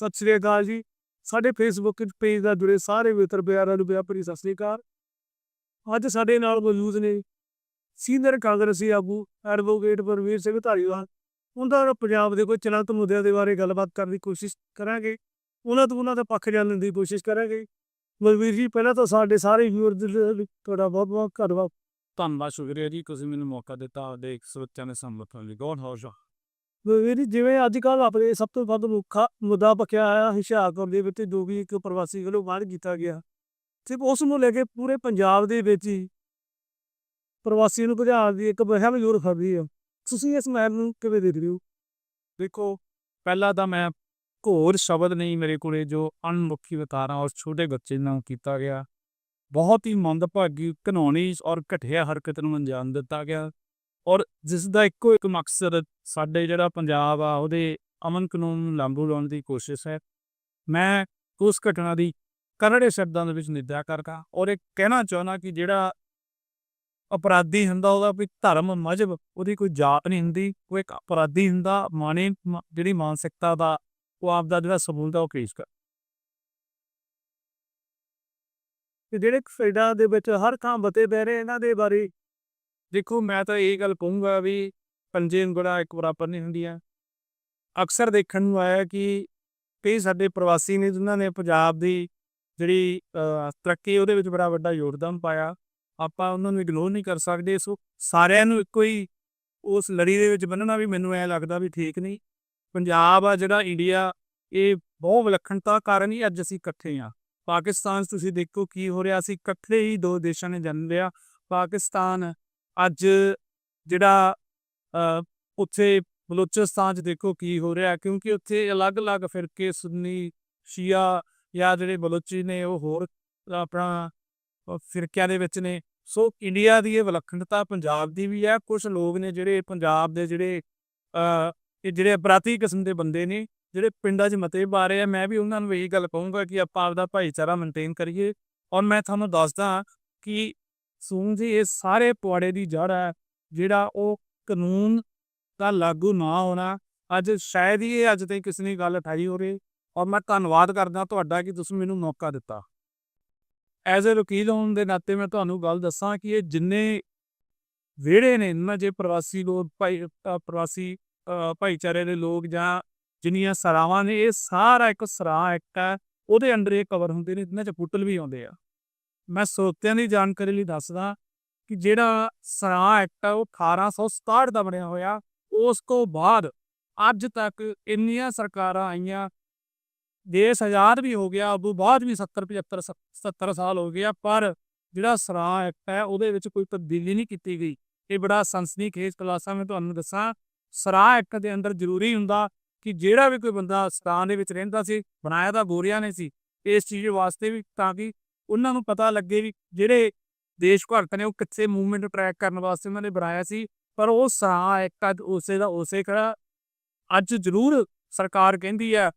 ਸਤਿ ਸ਼੍ਰੀ ਅਕਾਲ ਜੀ। ਸਾਡੇ ਫੇਸਬੁੱਕ ਪੇਜ ਦਾ ਜੁੜੇ ਸਾਰੇ ਮਿੱਤਰ ਪਿਆਰਾਂ ਨੂੰ ਪਿਆਰ ਸਤਿ ਸ਼੍ਰੀ ਅਕਾਲ। ਅੱਜ ਸਾਡੇ ਨਾਲ ਮੌਜੂਦ ਨੇ ਸੀਨੀਅਰ ਕਾਂਗਰਸੀ ਆਗੂ ਐਡਵੋਕੇਟ ਪਰਵੀਰ ਸਿੰਘ ਧਾਰੀਵਾਲ। ਉਹਨਾਂ ਨਾਲ ਪੰਜਾਬ ਦੇ ਕੋਈ ਚਲੰਤ ਮੁੱਦਿਆਂ ਦੇ ਬਾਰੇ ਗੱਲਬਾਤ ਕਰਨ ਦੀ ਕੋਸ਼ਿਸ਼ ਕਰਾਂਗੇ। ਉਹਨਾਂ ਤੋਂ ਉਹਨਾਂ ਦਾ ਪੱਖ ਜਾਣਨ ਦੀ ਕੋਸ਼ਿਸ਼ ਕਰਾਂਗੇ। ਬਲਵੀਰ ਜੀ, ਪਹਿਲਾਂ ਤਾਂ ਸਾਡੇ ਸਾਰੇ ਵਿਊਅਰ ਦੇ ਤੁਹਾਡਾ ਬਹੁਤ ਬਹੁਤ ਧੰਨਵਾਦ। ਧੰਨਵਾਦ, ਸ਼ੁਕਰੀਆ ਜੀ। ਤੁਸੀਂ ਮੈਨੂੰ ਮੌਕਾ ਦਿੱਤਾ ਆਪਦੇ ਇੱਕ ਸੋਚਾਂ ਦੇ ਸੰਬੰਧਨ ਲਈ। ਗੋਡ ਹਾਊਸ ਵੀਰ ਜੀ ਜਿਵੇਂ ਅੱਜ ਕੱਲ੍ਹ ਆਪਣੇ ਸਭ ਤੋਂ ਵੱਧ ਮੁੱਖਾ ਮੁੱਦਾ ਪੱਕਿਆ ਆਇਆ ਹੁਸ਼ਿਆਰਪੁਰ ਦੇ ਵਿੱਚ ਜੋ ਵੀ ਇੱਕ ਪ੍ਰਵਾਸੀ ਵੱਲੋਂ ਮਾਰ ਕੀਤਾ ਗਿਆ। ਤੇ ਉਸ ਨੂੰ ਲੈ ਕੇ ਪੂਰੇ ਪੰਜਾਬ ਦੇ ਵਿੱਚ ਹੀ ਪ੍ਰਵਾਸੀ ਨੂੰ ਭਜਾਉਣ ਦੀ ਇੱਕ ਮੁਹਿੰਮ ਜ਼ੋਰ ਫੜ ਰਹੀ ਹੈ। ਤੁਸੀਂ ਇਸ ਮੁਹਿੰਮ ਨੂੰ ਕਿਵੇਂ ਦੇਖਦੇ ਹੋ? ਦੇਖੋ, ਪਹਿਲਾਂ ਤਾਂ ਮੈਂ ਘੋਰ ਸ਼ਬਦ ਨਹੀਂ ਮੇਰੇ ਕੋਲੇ ਜੋ ਅਣਮੁਖੀ ਵਿਕਾਰਾਂ ਔਰ ਛੋਟੇ ਬੱਚੇ ਨਾਲ ਕੀਤਾ ਗਿਆ। ਬਹੁਤ ਹੀ ਮੰਦਭਾਗੀ ਘਿਨੌਣੀ ਔਰ ਘਟੀਆ ਹਰਕਤ ਨੂੰ ਅੰਜਾਮ ਦਿੱਤਾ ਗਿਆ। ਔਰ ਜਿਸ ਦਾ ਇੱਕੋ ਇੱਕ ਮਕਸਦ ਸਾਡੇ ਜਿਹੜਾ ਪੰਜਾਬ ਆ, ਉਹਦੇ ਅਮਨ ਕਾਨੂੰਨ ਨੂੰ ਲਾਗੂ ਲਾਉਣ ਦੀ ਕੋਸ਼ਿਸ਼ ਹੈ। ਮੈਂ ਉਸ ਘਟਨਾ ਦੀ ਕਰੜੇ ਸ਼ਬਦਾਂ ਦੇ ਵਿੱਚ ਨਿੰਦਿਆ ਕਰਦਾ ਔਰ ਇਹ ਕਹਿਣਾ ਚਾਹੁੰਦਾ ਕਿ ਜਿਹੜਾ ਅਪਰਾਧੀ ਹੁੰਦਾ, ਉਹਦਾ ਕੋਈ ਧਰਮ ਮਜਬ ਉਹਦੀ ਕੋਈ ਜਾਤ ਨਹੀਂ ਹੁੰਦੀ, ਉਹ ਇੱਕ ਅਪਰਾਧੀ ਹੁੰਦਾ, ਮਾਨੇ ਜਿਹੜੀ ਮਾਨਸਿਕਤਾ ਦਾ, ਉਹ ਆਪ ਦਾ ਜਿਹੜਾ ਸਬੂਤ ਆ, ਉਹ ਪੇਸ਼ ਕਰ ਕਿ ਜਿਹੜੇ ਕੈਨੇਡਾ ਦੇ ਵਿੱਚ ਹਰ ਥਾਂ ਬਤੇ ਬਹਿ ਰਹੇ, ਇਹਨਾਂ ਦੇ ਬਾਰੇ ਦੇਖੋ, ਮੈਂ ਤਾਂ ਇਹ ਗੱਲ ਕਹੂੰਗਾ ਵੀ ਪੰਜੇ ਉਂਗਲਾਂ ਇੱਕ ਬਰਾਬਰ ਨਹੀਂ ਹੁੰਦੀਆਂ। ਅਕਸਰ ਦੇਖਣ ਨੂੰ ਆਇਆ ਕਿ ਕਈ ਸਾਡੇ ਪ੍ਰਵਾਸੀ ਨੇ ਜਿਨ੍ਹਾਂ ਨੇ ਪੰਜਾਬ ਦੀ ਜਿਹੜੀ ਤਰੱਕੀ ਉਹਦੇ ਵਿੱਚ ਬੜਾ ਵੱਡਾ ਯੋਗਦਾਨ ਪਾਇਆ। ਆਪਾਂ ਉਹਨਾਂ ਨੂੰ ਇਗਨੋਰ ਨਹੀਂ ਕਰ ਸਕਦੇ, ਸੋ ਸਾਰਿਆਂ ਨੂੰ ਇੱਕੋ ਹੀ ਉਸ ਲੜੀ ਦੇ ਵਿੱਚ ਬੰਨਣਾ ਵੀ ਮੈਨੂੰ ਐ ਲੱਗਦਾ ਵੀ ਠੀਕ ਨਹੀਂ। ਪੰਜਾਬ ਆ ਜਿਹੜਾ ਇੰਡੀਆ, ਇਹ ਬਹੁਤ ਵਿਲੱਖਣਤਾ ਕਾਰਨ ਹੀ ਅੱਜ ਅਸੀਂ ਇਕੱਠੇ ਆ ਪਾਕਿਸਤਾਨ 'ਚ ਤੁਸੀਂ ਦੇਖੋ ਕੀ ਹੋ ਰਿਹਾ ਸੀ ਇਕੱਠੇ ਹੀ ਦੋ ਦੇਸ਼ਾਂ ਨੇ ਜਨਮ ਲਿਆ। ਪਾਕਿਸਤਾਨ ਅੱਜ ਜਿਹੜਾ ਉੱਥੇ ਬਲੋਚਿਸਤਾਨ 'ਚ ਦੇਖੋ ਕੀ ਹੋ ਰਿਹਾ, ਕਿਉਂਕਿ ਉੱਥੇ ਅਲੱਗ-ਅਲੱਗ ਫਿਰਕੇ ਸੁੰਨੀ ਸ਼ੀਆ ਜਾਂ ਜਿਹੜੇ ਬਲੋਚੀ ਨੇ ਉਹ ਹੋਰ ਆਪਣਾ ਫਿਰਕਿਆਂ ਦੇ ਵਿੱਚ ਨੇ। ਸੋ ਇੰਡੀਆ ਦੀ ਇਹ ਵਿਲੱਖਣਤਾ ਪੰਜਾਬ ਦੀ ਵੀ ਹੈ। ਕੁਝ ਲੋਕ ਨੇ ਜਿਹੜੇ ਪੰਜਾਬ ਦੇ ਜਿਹੜੇ ਇਹ ਜਿਹੜੇ ਅਪਰਾਧੀ ਕਿਸਮ ਦੇ ਬੰਦੇ ਨੇ, ਜਿਹੜੇ ਪਿੰਡਾਂ 'ਚ ਮਤੇ ਪਾ ਰਹੇ ਆ, ਮੈਂ ਵੀ ਉਹਨਾਂ ਨੂੰ ਇਹੀ ਗੱਲ ਕਹੂੰਗਾ ਕਿ ਆਪਾਂ ਆਪਦਾ ਭਾਈਚਾਰਾ ਮੇਨਟੇਨ ਕਰੀਏ। ਔਰ ਮੈਂ ਤੁਹਾਨੂੰ ਦੱਸਦਾ ਕਿ ਸੂਨ ਜੀ ਇਹ ਸਾਰੇ ਪੁਆੜੇ ਦੀ ਜੜ ਹੈ ਜਿਹੜਾ ਉਹ ਕਾਨੂੰਨ ਦਾ ਲਾਗੂ ਨਾ ਹੋਣਾ। ਅੱਜ ਸ਼ਾਇਦ ਹੀ ਇਹ ਅੱਜ ਤਾਈਂ ਕਿਸੇ ਨੇ ਗੱਲ ਉਠਾਈ ਹੋ ਰਹੀ ਔਰ ਮੈਂ ਧੰਨਵਾਦ ਕਰਦਾ ਤੁਹਾਡਾ ਕਿ ਤੁਸੀਂ ਮੈਨੂੰ ਮੌਕਾ ਦਿੱਤਾ। ਐਜ਼ ਅ ਵਕੀਲ ਹੋਣ ਦੇ ਨਾਤੇ ਮੈਂ ਤੁਹਾਨੂੰ ਗੱਲ ਦੱਸਾਂ ਕਿ ਇਹ ਜਿੰਨੇ ਵਿਹੜੇ ਨੇ ਇਹਨਾਂ ਜੇ ਪ੍ਰਵਾਸੀ ਲੋਕ ਭਾਈ ਪ੍ਰਵਾਸੀ ਅ, ਭਾਈਚਾਰੇ ਦੇ ਲੋਕ ਜਾਂ ਜਿੰਨੀਆਂ ਸਰਾਵਾਂ ਨੇ ਇਹ ਸਾਰਾ ਇੱਕ ਸਰਾ ਇੱਕ ਹੈ ਉਹਦੇ ਅੰਡਰ ਇਹ ਕਵਰ ਹੁੰਦੇ ਨੇ ਇਹਨਾਂ ਚ ਪੁੱਟਲ ਵੀ ਆਉਂਦੇ ਆ। ਮੈਂ ਸਰੋਤਿਆਂ ਦੀ ਜਾਣਕਾਰੀ ਲਈ ਦੱਸਦਾ ਕਿ ਜਿਹੜਾ ਸਰਾ ਐਕਟ ਹੈ ਉਹ 1867 ਦਾ ਬਣਿਆ ਹੋਇਆ। ਉਸ ਤੋਂ ਬਾਅਦ ਅੱਜ ਤੱਕ ਇੰਨੀਆਂ ਸਰਕਾਰਾਂ ਆਈਆਂ। ਦੇਸ਼ ਆਜ਼ਾਦ ਵੀ ਹੋ ਗਿਆ ਉਦੋਂ ਬਾਅਦ ਵੀ 70 75 70 ਸਾਲ ਹੋ ਗਿਆ ਪਰ ਜਿਹੜਾ ਸਰਾਂ ਐਕਟ ਹੈ, ਉਹਦੇ ਵਿੱਚ ਕੋਈ ਤਬਦੀਲੀ ਨਹੀਂ ਕੀਤੀ ਗਈ। ਇਹ ਬੜਾ ਸਨਸਨੀਖੇਜ਼ ਖੁਲਾਸਾ ਮੈਂ ਤੁਹਾਨੂੰ ਦੱਸਾਂ। ਸਰਾਂ ਐਕਟ ਦੇ ਅੰਦਰ ਜ਼ਰੂਰੀ ਹੁੰਦਾ ਕਿ ਜਿਹੜਾ ਵੀ ਕੋਈ ਬੰਦਾ ਸਰਾਂ ਦੇ ਵਿੱਚ ਰਹਿੰਦਾ ਸੀ, ਬਣਾਇਆ ਤਾਂ ਗੋਰਿਆਂ ਨੇ ਸੀ, ਇਸ ਚੀਜ਼ ਵਾਸਤੇ ਵੀ ਤਾਂ ਕਿ ਉਹਨਾਂ ਨੂੰ ਪਤਾ ਲੱਗੇ ਵੀ ਜਿਹੜੇ ਦੇਸ਼ ਭਗਤ ਨੇ ਉਹ ਕਿੱਥੇ ਮੂਵਮੈਂਟ ਟਰੈਕ ਕਰਨ ਵਾਸਤੇ ਉਹਨਾਂ ਨੇ ਬਣਾਇਆ ਸੀ, ਪਰ ਉਹ ਸਰਾਂ ਇੱਕ ਅੱਜ ਉਸੇ ਦਾ ਉਸੇ ਖੜਾ। ਅੱਜ ਜ਼ਰੂਰ ਸਰਕਾਰ ਕਹਿੰਦੀ ਆ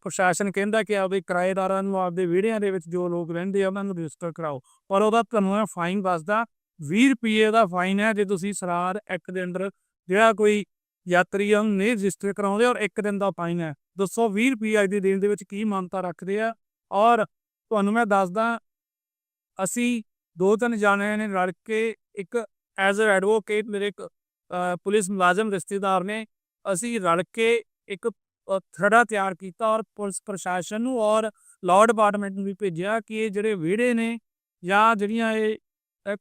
ਪ੍ਰਸ਼ਾਸਨ ਕਹਿੰਦਾ ਕਿ ਆਪਦੇ ਕਿਰਾਏਦਾਰਾਂ ਨੂੰ ਆਪਦੇ ਵਿਹੜਿਆਂ ਦੇ ਵਿੱਚ ਜੋ ਲੋਕ ਰਹਿੰਦੇ ਆ, ਉਹਨਾਂ ਨੂੰ ਰਜਿਸਟਰ ਕਰਾਓ। ਪਰ ਉਹਦਾ ਤੁਹਾਨੂੰ ਫਾਈਨ ਵੱਸਦਾ 20 ਰੁਪਏ ਦਾ ਫਾਈਨ ਹੈ ਜੇ ਤੁਸੀਂ ਸਰਾਰ ਐਕਟ ਦੇ ਅੰਦਰ ਜਿਹੜਾ ਕੋਈ ਯਾਤਰੀ ਆ, ਉਹਨੂੰ ਨਹੀਂ ਰਜਿਸਟਰ ਕਰਾਉਂਦੇ ਔਰ ਇੱਕ ਦਿਨ ਦਾ ਫਾਈਨ ਹੈ। ਦੱਸੋ 20 ਰੁਪਏ ਅੱਜ ਦੀ ਦੇਣ ਦੇ ਵਿੱਚ ਕੀ ਮਾਨਤਾ ਰੱਖਦੇ ਆ ਔਰ ਤੁਹਾਨੂੰ ਮੈਂ ਦੱਸਦਾ ਅਸੀਂ ਦੋ ਤਿੰਨ ਜਾਣਿਆਂ ਨੇ ਰਲ ਕੇ ਇੱਕ ਐਜ਼ ਅ ਐਡਵੋਕੇਟ ਮੇਰੇ ਇੱਕ ਪੁਲਿਸ ਮੁਲਾਜ਼ਮ ਰਿਸ਼ਤੇਦਾਰ ਨੇ ਅਸੀਂ ਰਲ ਕੇ ਇੱਕ ਅ, ਥੜਾ ਤਿਆਰ ਕੀਤਾ ਔਰ ਪੁਲਿਸ ਪ੍ਰਸ਼ਾਸਨ ਨੂੰ ਔਰ ਲਾਅ ਡਿਪਾਰਟਮੈਂਟ ਨੂੰ ਵੀ ਭੇਜਿਆ ਕਿ ਇਹ ਜਿਹੜੇ ਵਿਹੜੇ ਨੇ ਜਾਂ ਜਿਹੜੀਆਂ ਇਹ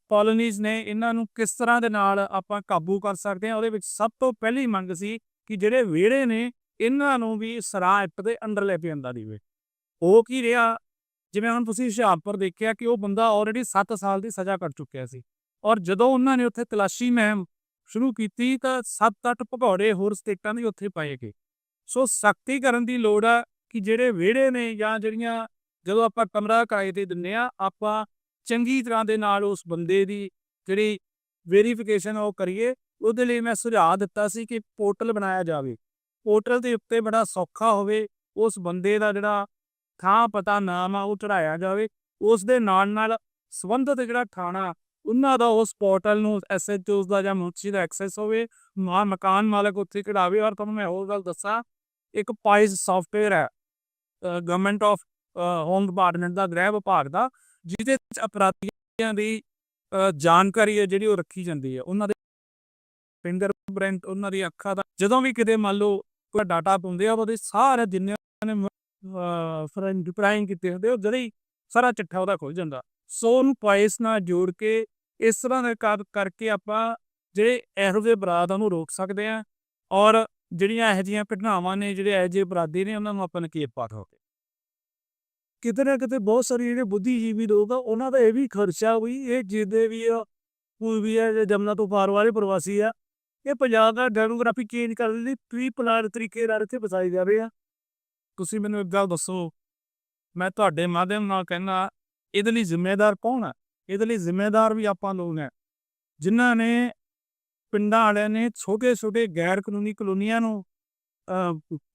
ਕਾਲੋਨੀਜ਼ ਨੇ ਇਹਨਾਂ ਨੂੰ ਕਿਸ ਤਰ੍ਹਾਂ ਦੇ ਨਾਲ ਆਪਾਂ ਕਾਬੂ ਕਰ ਸਕਦੇ ਹਾਂ ਉਹਦੇ ਵਿੱਚ ਸਭ ਤੋਂ ਪਹਿਲੀ ਮੰਗ ਸੀ ਕਿ ਜਿਹੜੇ ਵਿਹੜੇ ਨੇ ਇਹਨਾਂ ਨੂੰ ਵੀ ਸਰਾਂ ਐਕਟ ਦੇ ਅੰਡਰ ਲੈ ਕੇ ਆਂਦਾ ਦੀਵੇ ਉਹ ਕੀ ਰਿਹਾ? ਜਿਵੇਂ ਹੁਣ ਤੁਸੀਂ ਹੁਸ਼ਿਆਰਪੁਰ ਦੇਖਿਆ ਕਿ ਉਹ ਬੰਦਾ ਆਲਰੇਡੀ 7 ਸਾਲ ਦੀ ਸਜ਼ਾ ਕੱਟ ਚੁੱਕਿਆ ਸੀ। ਔਰ ਜਦੋਂ ਉਹਨਾਂ ਨੇ ਉੱਥੇ ਤਲਾਸ਼ੀ ਮਹਿਮ ਸ਼ੁਰੂ ਕੀਤੀ ਤਾਂ 7-8 ਭਗੌੜੇ ਹੋਰ ਸਟੇਟਾਂ ਦੇ ਉੱਥੇ ਪਾਏ ਗਏ। ਸੋ ਸਖਤੀ ਕਰਨ ਦੀ ਲੋੜ ਆ ਕਿ ਜਿਹੜੇ ਵਿਹੜੇ ਨੇ ਜਾਂ ਜਿਹੜੀਆਂ ਜਦੋਂ ਆਪਾਂ ਕਮਰਾ ਕਿਰਾਏ ਤੇ ਦਿੰਨੇ ਆ, ਆਪਾਂ ਚੰਗੀ ਤਰ੍ਹਾਂ ਦੇ ਨਾਲ ਉਸ ਬੰਦੇ ਦੀ ਜਿਹੜੀ ਵੈਰੀਫਿਕੇਸ਼ਨ ਉਹ ਕਰੀਏ, ਉਹਦੇ ਲਈ ਮੈਂ ਸੁਝਾਅ ਦਿੱਤਾ ਸੀ ਕਿ ਪੋਰਟਲ ਬਣਾਇਆ ਜਾਵੇ। ਪੋਰਟਲ ਦੇ ਉੱਤੇ ਬੜਾ ਸੌਖਾ ਹੋਵੇ, ਉਸ ਬੰਦੇ ਦਾ ਜਿਹੜਾ ਥਾਂ ਪਤਾ ਨਾਮ ਆ ਉਹ ਚੜਾਇਆ ਜਾਵੇ, ਉਸ ਦੇ ਨਾਲ ਨਾਲ ਸੰਬੰਧਿਤ ਜਿਹੜਾ ਥਾਣਾ, ਉਹਨਾਂ ਦਾ ਉਸ ਪੋਰਟਲ ਨੂੰ ਐਸਐਚਓਸ ਦਾ ਜਾਂ ਮੁਨਸ਼ੀ ਦਾ ਐਕਸੈਸ ਹੋਵੇ ਮਾ ਮਕਾਨ ਮਾਲਕ ਉੱਥੇ ਕਢਾਵੇ ਔਰ ਤੁਹਾਨੂੰ ਮੈਂ ਹੋਰ ਗੱਲ ਦੱਸਾਂ, ਇੱਕ ਪਾਈਜ਼ ਸੌਫਟਵੇਅਰ ਹੈ ਗਵਰਨਮੈਂਟ ਆਫ ਹੋਮ ਡਿਪਾਰਟਮੈਂਟ ਦਾ, ਗ੍ਰਹਿ ਵਿਭਾਗ ਦਾ, ਜਿਹਦੇ ਵਿੱਚ ਅਪਰਾਧੀਆਂ ਦੀ ਜਾਣਕਾਰੀ ਹੈ ਜਿਹੜੀ ਉਹ ਰੱਖੀ ਜਾਂਦੀ ਹੈ। ਉਹਨਾਂ ਦੇ ਫਿੰਗਰਪ੍ਰਿੰਟ ਉਹਨਾਂ ਦੀ ਅੱਖਾਂ ਦਾ, ਜਦੋਂ ਵੀ ਕਿਤੇ ਮੰਨ ਲਓ ਕੋਈ ਡਾਟਾ ਪਾਉਂਦੇ ਆ, ਉਹਦੇ ਸਾਰੇ ਜਿੰਨੇ ਨੇ ਫਰੈਂਡ ਪ੍ਰਾਈਮ ਕੀਤੇ ਹੁੰਦੇ ਉਹ ਜਦੇ ਹੀ ਸਾਰਾ ਚਿੱਠਾ ਉਹਦਾ ਖੁੱਲ ਜਾਂਦਾ। ਸੋ ਉਹਨੂੰ ਪਾਇਸ ਨਾਲ ਜੋੜ ਕੇ ਇਸ ਤਰ੍ਹਾਂ ਦੇ ਕਰ ਕਰਕੇ ਆਪਾਂ ਜਿਹੜੇ ਇਹੋ ਜਿਹੇ ਅਪਰਾਧ ਆ, ਉਹਨੂੰ ਰੋਕ ਸਕਦੇ ਆ ਔਰ ਜਿਹੜੀਆਂ ਇਹੋ ਜਿਹੀਆਂ ਘਟਨਾਵਾਂ ਨੇ, ਜਿਹੜੇ ਇਹੋ ਜਿਹੇ ਅਪਰਾਧੀ ਨੇ, ਉਹਨਾਂ ਨੂੰ ਆਪਾਂ ਨਕੀਰ ਪਾ ਹੋ ਕਿਤੇ ਨਾ ਕਿਤੇ ਬਹੁਤ ਸਾਰੇ ਜਿਹੜੇ ਬੁੱਧੀਜੀਵੀ ਲੋਕ ਆ, ਉਹਨਾਂ ਦਾ ਇਹ ਵੀ ਖਰਚਾ ਵੀ, ਇਹ ਜਿਹਦੇ ਵੀ ਆ, ਕੋਈ ਵੀ ਆ ਜਾਂ ਜਮਨਾ ਤੋਂ ਪਾਰ ਵਾਲੇ ਪ੍ਰਵਾਸੀ ਆ, ਇਹ ਪੰਜਾਬ ਦਾ ਡੈਮੋਗ੍ਰਾਫੀ ਚੇਂਜ ਕਰਨ ਲਈ ਪ੍ਰੀ ਪਲਾਨ ਤਰੀਕੇ ਨਾਲ ਇੱਥੇ ਵਸਾਏ ਜਾ ਰਹੇ ਆ। ਤੁਸੀਂ ਮੈਨੂੰ ਇੱਕ ਗੱਲ ਦੱਸੋ, ਮੈਂ ਤੁਹਾਡੇ ਮਾਧਿਅਮ ਨਾਲ ਕਹਿਣਾ ਇਹਦੇ ਲਈ ਜ਼ਿੰਮੇਦਾਰ ਕੌਣ ਹੈ? ਇਹਦੇ ਲਈ ਜ਼ਿੰਮੇਦਾਰ ਵੀ ਆਪਾਂ ਲੋਕ ਹੈ। ਜਿਨ੍ਹਾਂ ਨੇ ਪਿੰਡਾਂ ਵਾਲਿਆਂ ਨੇ ਛੋਟੇ ਛੋਟੇ ਗੈਰ ਕਾਨੂੰਨੀ ਕਲੋਨੀਆਂ ਨੂੰ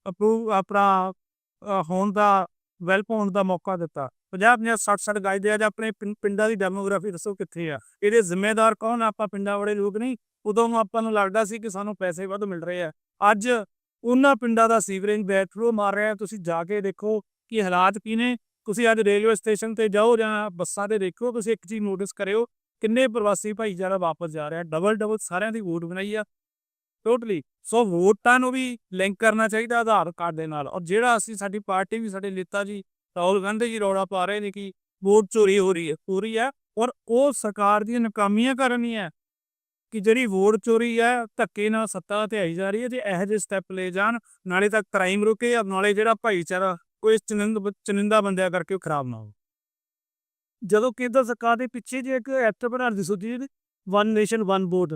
ਅਪਰੂਵ ਆਪਣਾ ਹੋਣ ਦਾ ਵੈਲ ਹੋਣ ਦਾ ਮੌਕਾ ਦਿੱਤਾ। 50 50 60 60 ਗਾਇ ਦੇ ਅੱਜ ਆਪਣੇ ਪਿੰ- ਪਿੰਡਾਂ ਦੀ ਡੈਮੋਗ੍ਰਾਫੀ ਦੱਸੋ ਕਿੱਥੇ ਆ। ਇਹਦੇ ਜ਼ਿੰਮੇਦਾਰ ਕੌਣ ਆਪਾਂ ਪਿੰਡਾਂ ਵਾਲੇ ਲੋਕ ਨਹੀਂ। ਉਦੋਂ ਨੂੰ ਆਪਾਂ ਨੂੰ ਲੱਗਦਾ ਸੀ ਕਿ ਸਾਨੂੰ ਪੈਸੇ ਵੱਧ ਮਿਲ ਰਹੇ ਆ। ਅੱਜ ਉਹਨਾਂ ਪਿੰਡਾਂ ਦਾ ਸੀਵਰੇਜ ਬੈਟਰੋ ਮਾਰ ਰਿਹਾ ਤੁਸੀਂ ਜਾ ਕੇ ਦੇਖੋ ਕਿ ਹਾਲਾਤ ਕੀ ਨੇ। ਤੁਸੀਂ ਅੱਜ ਰੇਲਵੇ ਸਟੇਸ਼ਨ ਤੇ ਜਾਓ ਜਾਂ ਬੱਸਾਂ ਤੇ ਦੇਖੋ, ਤੁਸੀਂ ਇੱਕ ਚੀਜ਼ ਨੋਟਿਸ ਕਰਿਓ, ਕਿੰਨੇ ਪ੍ਰਵਾਸੀ ਭਾਈਚਾਰਾ ਵਾਪਸ ਜਾ ਰਿਹਾ। ਡਬਲ ਡਬਲ ਸਾਰਿਆਂ ਦੀ ਵੋਟ ਬਣਾਈ ਆ। ਟੋਟਲੀ ਸੋ ਵੋਟਾਂ ਨੂੰ ਵੀ ਲਿੰਕ ਕਰਨਾ ਚਾਹੀਦਾ ਆਧਾਰ ਕਾਰਡ ਦੇ ਨਾਲ। ਔਰ ਜਿਹੜਾ ਅਸੀਂ, ਸਾਡੀ ਪਾਰਟੀ ਵੀ, ਸਾਡੇ ਨੇਤਾ ਜੀ, ਰਾਹੁਲ ਗਾਂਧੀ ਜੀ ਰੌਲਾ ਪਾ ਰਹੇ ਨੇ ਕਿ ਵੋਟ ਚੋਰੀ ਹੋ ਰਹੀ ਹੈ, ਪੂਰੀ ਹੈ। ਔਰ ਉਹ ਸਰਕਾਰ ਦੀਆਂ ਨਾਕਾਮੀਆਂ ਕਾਰਨ ਹੈ। ਕਿ ਜਿਹੜੀ ਵੋਟ ਚੋਰੀ ਹੈ ਧੱਕੇ ਨਾਲ ਸੱਤਾ ਤੇ ਆਈ ਜਾ ਰਹੀ ਹੈ, ਜੇ ਇਹੋ ਜਿਹੇ ਸਟੈਪ ਲੈ ਜਾਣ, ਨਾਲੇ ਤਾਂ ਕ੍ਰਾਈਮ ਰੁਕੇ ਔਰ ਨਾਲੇ ਜਿਹੜਾ ਭਾਈਚਾਰਾ ਕੋਈ ਚਨਿੰਦ ਚਨਿੰਦਾ ਬੰਦਿਆਂ ਕਰਕੇ ਉਹ ਖਰਾਬ ਨਾ ਹੋ ਜਦੋਂ ਕੇਂਦਰ ਸਰਕਾਰ ਦੇ ਪਿੱਛੇ ਜੇ ਇੱਕ ਐਕਟ ਬਣਾਉਂਦੀ ਸੋਚੀ ਵਨ ਨੇਸ਼ਨ ਵਨ ਵੋਟ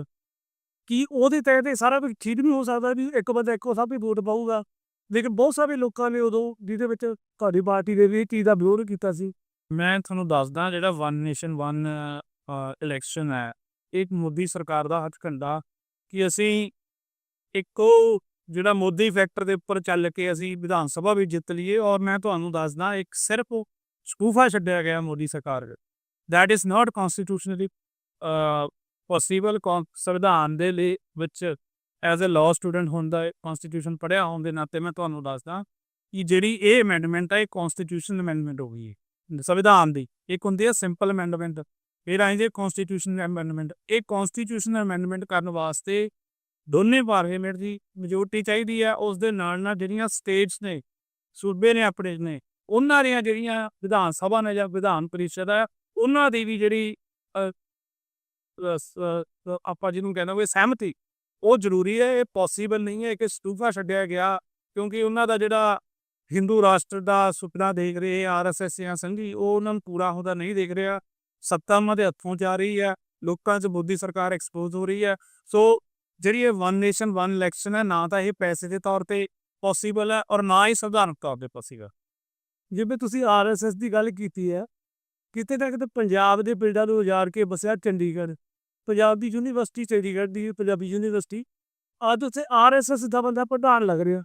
ਕੀ ਉਹਦੇ ਤਹਿਤ ਇਹ ਸਾਰਾ ਕੁਝ ਠੀਕ ਵੀ ਹੋ ਸਕਦਾ ਵੀ ਇੱਕ ਬੰਦਾ ਇੱਕੋ ਸਭ ਹੀ ਵੋਟ ਪਾਊਗਾ? ਲੇਕਿਨ ਬਹੁਤ ਸਾਰੇ ਲੋਕਾਂ ਨੇ ਉਦੋਂ ਜਿਹਦੇ ਵਿੱਚ ਤੁਹਾਡੀ ਪਾਰਟੀ ਦੇ ਵੀ ਇਹ ਚੀਜ਼ ਦਾ ਵਿਰੋਧ ਕੀਤਾ ਸੀ। ਮੈਂ ਤੁਹਾਨੂੰ ਦੱਸਦਾ ਜਿਹੜਾ ਵਨ ਨੇਸ਼ਨ ਵਨ ਇਲੈਕਸ਼ਨ ਹੈ ਇਹ ਮੋਦੀ ਸਰਕਾਰ ਦਾ ਹੱਥ ਕੰਡਾ ਕਿ ਅਸੀਂ ਇੱਕੋ ਜਿਹੜਾ ਮੋਦੀ ਫੈਕਟਰ ਦੇ ਉੱਪਰ ਚੱਲ ਕੇ ਅਸੀਂ ਵਿਧਾਨ ਸਭਾ ਵੀ ਜਿੱਤ ਲਈਏ। ਔਰ ਮੈਂ ਤੁਹਾਨੂੰ ਦੱਸਦਾ, ਇੱਕ ਸਿਰਫ ਸਕੂਫਾ ਛੱਡਿਆ ਗਿਆ ਮੋਦੀ ਸਰਕਾਰ that is not constitutionally possible ਸੰਵਿਧਾਨ ਦੇ ਲਈ ਵਿੱਚ ਐਜ਼ ਅ ਲਾਅ ਸਟੂਡੈਂਟ ਹੁੰਦਾ ਹੈ ਕਨਸਟੀਟਿਊਸ਼ਨ ਪੜ੍ਹਿਆ ਹੋਣ ਦੇ ਨਾਤੇ ਮੈਂ ਤੁਹਾਨੂੰ ਦੱਸਦਾ ਕਿ ਜਿਹੜੀ ਇਹ ਅਮੈਂਡਮੈਂਟ ਹੈ ਇਹ ਕਨਸਟੀਟਿਊਸ਼ਨ ਅਮੈਂਡਮੈਂਟ ਹੋ ਗਈ ਹੈ। ਸੰਵਿਧਾਨ ਦੀ, ਇੱਕ ਹੁੰਦੀ ਹੈ ਸਿੰਪਲ ਅਮੈਂਡਮੈਂਟ ਫਿਰ ਆਈ ਜੇ ਕਨਸਟੀਟਿਊਸ਼ਨ ਅਮੈਂਡਮੈਂਟ ਇਹ ਕਨਸਟੀਟਿਊਸ਼ਨ ਅਮੈਂਡਮੈਂਟ ਕਰਨ ਵਾਸਤੇ ਦੋਨੇ ਪਾਰਲੀਮੈਂਟ ਦੀ ਮੈਜੋਰਟੀ ਚਾਹੀਦੀ ਹੈ। ਉਸ ਦੇ ਨਾਲ ਨਾਲ ਜਿਹੜੀਆਂ ਸਟੇਟਸ ਨੇ, ਸੂਬੇ ਨੇ ਆਪਣੇ ਨੇ, ਉਹਨਾਂ ਦੀਆਂ ਜਿਹੜੀਆਂ ਵਿਧਾਨ ਸਭਾ ਨੇ ਜਾਂ ਵਿਧਾਨ ਪਰਿਸ਼ਦ ਹੈ, ਉਹਨਾਂ ਦੀ ਵੀ ਜਿਹੜੀ ਆਪਾਂ ਜਿਹਨੂੰ ਕਹਿੰਦਾ ਉਹ ਸਹਿਮਤੀ, ਉਹ ਜ਼ਰੂਰੀ ਹੈ। ਇਹ ਪੋਸੀਬਲ ਨਹੀਂ ਹੈ ਕਿ ਸਟੂਫਾ ਛੱਡਿਆ ਗਿਆ, ਕਿਉਂਕਿ ਉਹਨਾਂ ਦਾ ਜਿਹੜਾ ਹਿੰਦੂ ਰਾਸ਼ਟਰ ਦਾ ਸੁਪਨਾ ਦੇਖ ਰਹੇ ਆਰਐਸਐਸ ਜਾਂ ਸੰਘੀ, ਉਹ ਉਹਨਾਂ ਨੂੰ ਪੂਰਾ ਹੁੰਦਾ ਨਹੀਂ ਦੇਖ ਰਿਹਾ। ਸੱਤਾ ਉਹਨਾਂ ਦੇ ਹੱਥੋਂ ਜਾ ਰਹੀ ਹੈ, ਲੋਕਾਂ 'ਚ ਮੋਦੀ ਸਰਕਾਰ ਐਕਸਪੋਜ਼ ਹੋ ਰਹੀ ਹੈ। ਸੋ ਜਿਹੜੀ ਇਹ ਵਨ ਨੇਸ਼ਨ ਵਨ ਇਲੈਕਸ਼ਨ ਹੈ, ਨਾ ਤਾਂ ਇਹ ਪੈਸੇ ਦੇ ਤੌਰ ਤੇ ਪੋਸੀਬਲ ਹੈ ਔਰ ਨਾ ਹੀ ਸੰਵਿਧਾਨਕ ਤੌਰ ਤੇ ਪੋਸੀਬਲ ਜਿਵੇਂ ਤੁਸੀਂ ਆਰਐਸਐਸ ਦੀ ਗੱਲ ਕੀਤੀ ਹੈ, ਕਿਤੇ ਨਾ ਕਿਤੇ ਪੰਜਾਬ ਦੇ ਪਿੰਡਾਂ ਨੂੰ ਉਜਾੜ ਕੇ ਬਸਿਆ ਚੰਡੀਗੜ੍ਹ। ਪੰਜਾਬ ਦੀ ਯੂਨੀਵਰਸਿਟੀ ਚੰਡੀਗੜ੍ਹ ਦੀ, ਪੰਜਾਬੀ ਯੂਨੀਵਰਸਿਟੀ। ਅੱਜ ਉੱਥੇ ਆਰਐਸਐਸ ਦਾ ਬੰਦਾ ਪ੍ਰਧਾਨ ਲੱਗ ਰਿਹਾ।